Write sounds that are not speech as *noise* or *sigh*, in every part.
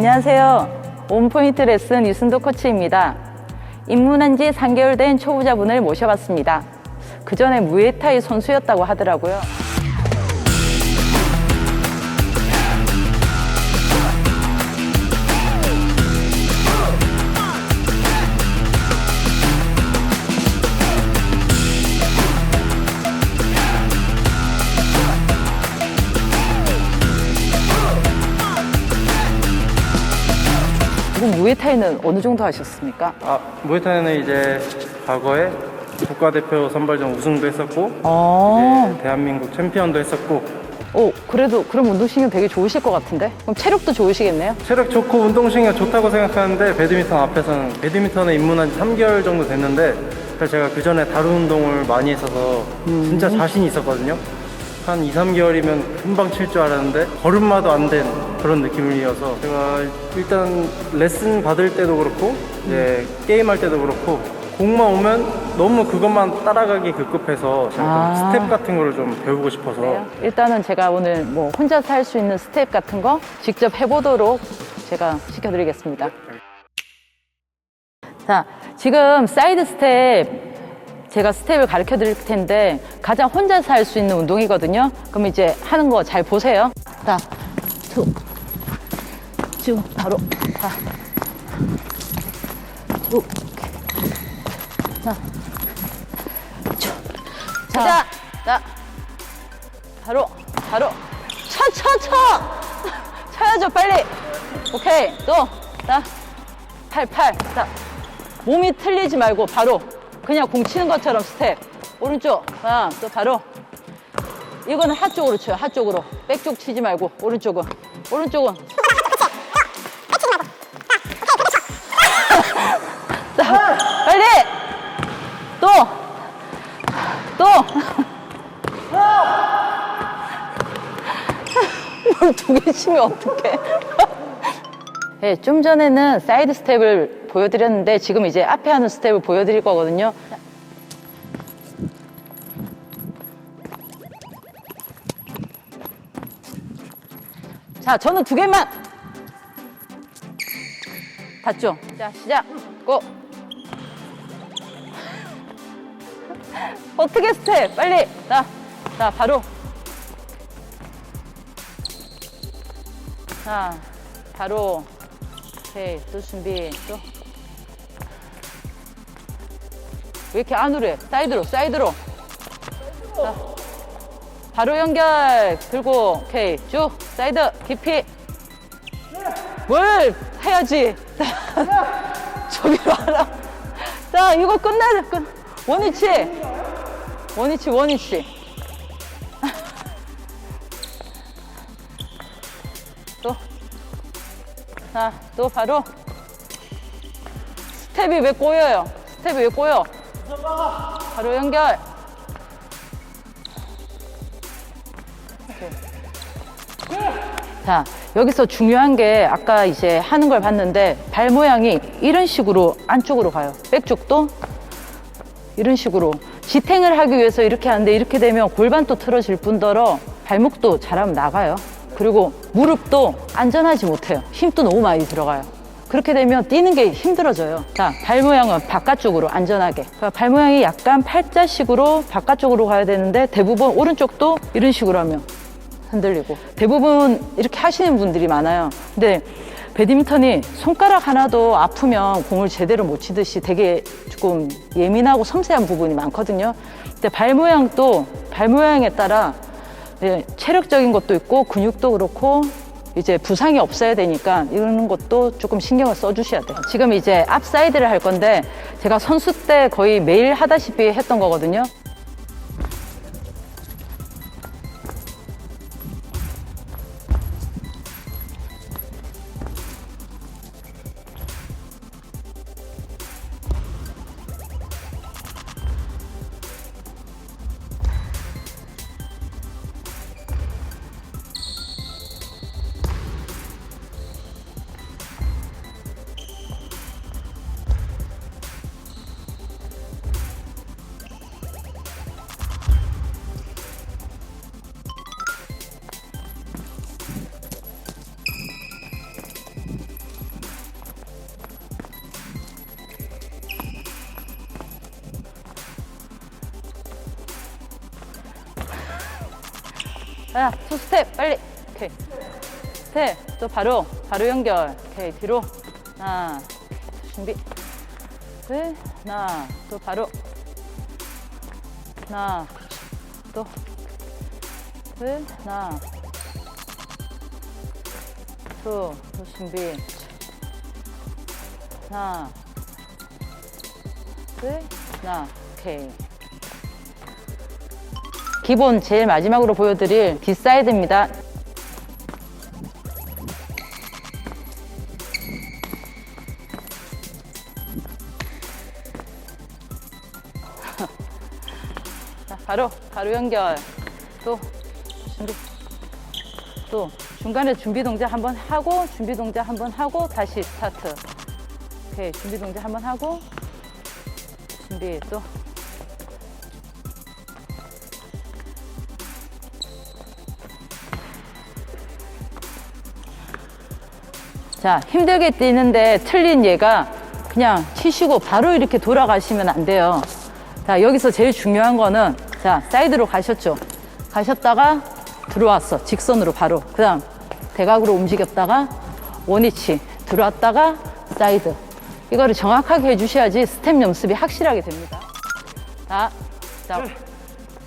안녕하세요. 원포인트 레슨 유순도 코치입니다. 입문한 지 3개월 된 초보자분을 모셔봤습니다. 그 전에 무에타이 선수였다고 하더라고요. 지금 무에타이는 어느 정도 하셨습니까? 아, 무에타이는 이제 과거에 국가대표 선발전 우승도 했었고 어, 이제 대한민국 챔피언도 했었고 오, 그래도 그럼 운동신경 되게 좋으실 것 같은데? 그럼 체력도 좋으시겠네요? 체력 좋고 운동신경 좋다고 생각하는데 배드민턴 앞에서는 배드민턴에 입문한 지 3개월 정도 됐는데 사실 제가 그 전에 다른 운동을 많이 했어서 진짜 자신이 있었거든요. 한 2, 3개월이면 금방 칠 줄 알았는데 걸음마도 안 된 그런 느낌이어서 제가 일단 레슨 받을 때도 그렇고 이제 게임 할 때도 그렇고 공만 오면 너무 그것만 따라가기 급급해서 제가 좀 아. 스텝 같은 거를 좀 배우고 싶어서 그래요? 일단은 제가 오늘 뭐 혼자서 할 수 있는 스텝 같은 거 직접 해보도록 제가 시켜드리겠습니다. 자, 지금 사이드 스텝 제가 스텝을 가르쳐 드릴 텐데 가장 혼자서 할 수 있는 운동이거든요. 그럼 이제 하는 거 잘 보세요. 자, 툭, 쭉, 바로, 자, 툭, 자, 쭉. 자, 자, 바로, 바로, 쳐, 쳐, 쳐! *laughs* 쳐야죠, 빨리! 오케이, 또, 자, 팔, 팔, 자, 몸이 틀리지 말고 바로 그냥 공 치는 것처럼 스텝. 오른쪽, 아, 또 바로. 이거는 하 쪽으로 쳐요, 하 쪽으로. 백 쪽 치지 말고, 오른쪽은. 오른쪽은. 치면 어떡해. 네, *laughs* 좀 전에는 사이드 스텝을 보여드렸는데 지금 이제 앞에 하는 스텝을 보여드릴 거거든요. 자, 저는 두 개만. 봤죠? 자, 시작. 고. *laughs* 어떻게 스텝? 빨리. 자, 자, 바로. 자, 바로. 오케이, 또 준비. 또. 왜 이렇게 안으로 해? 사이드로, 사이드로. 자, 바로 연결. 들고, 오케이. 쭉. 사이드, 깊이. 뭘 해야지. *laughs* 저기로 하라. 자, 이거 끝나야 돼. 끝. 원위치. 원위치, 원위치. 자, 또 바로. 스텝이 왜 꼬여요? 스텝이 왜 꼬여? 바로 연결. 자, 여기서 중요한 게 아까 이제 하는 걸 봤는데 발 모양이 이런 식으로 안쪽으로 가요. 백쪽도 이런 식으로 지탱을 하기 위해서 이렇게 하는데 이렇게 되면 골반도 틀어질 뿐더러 발목도 잘하면 나가요. 그리고 무릎도 안전하지 못해요. 힘도 너무 많이 들어가요. 그렇게 되면 뛰는 게 힘들어져요. 자, 발 모양은 바깥쪽으로 안전하게. 발 모양이 약간 팔자식으로 바깥쪽으로 가야 되는데 대부분 오른쪽도 이런 식으로 하면 흔들리고 대부분 이렇게 하시는 분들이 많아요. 근데 배드민턴이 손가락 하나도 아프면 공을 제대로 못 치듯이 되게 조금 예민하고 섬세한 부분이 많거든요. 근데 발 모양도 발 모양에 따라 체력적인 것도 있고 근육도 그렇고 이제 부상이 없어야 되니까 이런 것도 조금 신경을 써주셔야 돼요. 지금 이제 앞사이드를 할 건데 제가 선수 때 거의 매일 하다시피 했던 거거든요. 자, 투 스텝, 빨리. 오케이. 스텝, 또 바로, 바로 연결. 오케이, 뒤로. 하나, 준비. 둘, 하나, 또 바로. 하나, 또. 둘, 하나. 또, 또 준비. 하나, 둘, 하나. 오케이. 기본 제일 마지막으로 보여드릴 뒷사이드입니다. 자, 바로 바로 연결. 또 준비. 또 중간에 준비 동작 한번 하고 준비 동작 한번 하고 다시 스타트. 오케이 준비 동작 한번 하고 준비 또 자, 힘들게 뛰는데 틀린 얘가 그냥 치시고 바로 이렇게 돌아가시면 안 돼요. 자, 여기서 제일 중요한 거는 자, 사이드로 가셨죠. 가셨다가 들어왔어. 직선으로 바로. 그 다음 대각으로 움직였다가 원위치 들어왔다가 사이드. 이거를 정확하게 해주셔야지 스텝 연습이 확실하게 됩니다. 자, 자,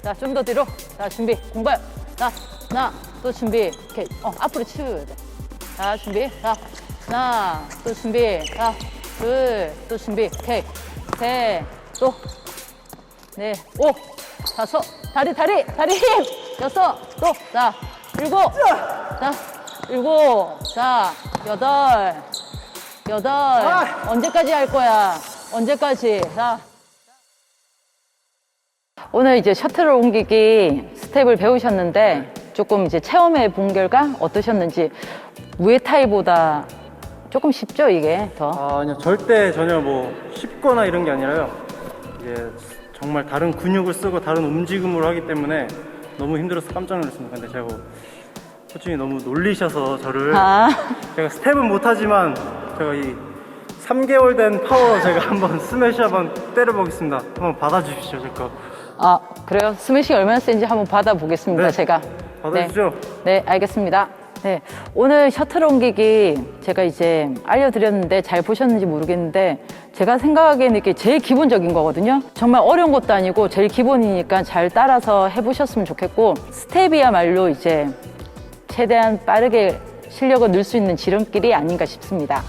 자, 좀 더 뒤로. 자, 준비. 공발. 자, 하나, 또 준비. 이렇게, 어, 앞으로 치워야 돼. 자, 준비. 자, 하나, 또 준비. 자, 둘, 또 준비. 오케이. 셋, 또. 네, 오, 다섯. 다리, 다리, 다리 힘. 여섯, 또. 자, 일곱. 자, 일곱. 자, 여덟. 여덟. 언제까지 할 거야? 언제까지? 자. 오늘 이제 셔틀을 옮기기 스텝을 배우셨는데 조금 이제 체험해 본 결과 어떠셨는지 무에타이보다 조금 쉽죠 이게 더 아, 아니요. 절대 전혀 뭐 쉽거나 이런 게 아니라요. 이게 정말 다른 근육을 쓰고 다른 움직임으로 하기 때문에 너무 힘들어서 깜짝 놀랐습니다. 근데 제가 뭐 코치님이 너무 놀리셔서 저를 아, *laughs* 제가 스텝은 못하지만 제가 이 3개월 된 파워 제가 *laughs* 한번 스매시 한번 때려보겠습니다. 한번 받아주십시오, 제 거. 아 그래요 스매싱 얼마나 센지 한번 받아보겠습니다 네. 제가 받아주죠. 네, 네 알겠습니다 네 오늘 셔틀 옮기기 제가 이제 알려드렸는데 잘 보셨는지 모르겠는데 제가 생각하기에는 이게 제일 기본적인 거거든요 정말 어려운 것도 아니고 제일 기본이니까 잘 따라서 해보셨으면 좋겠고 스텝이야말로 이제 최대한 빠르게 실력을 늘 수 있는 지름길이 아닌가 싶습니다.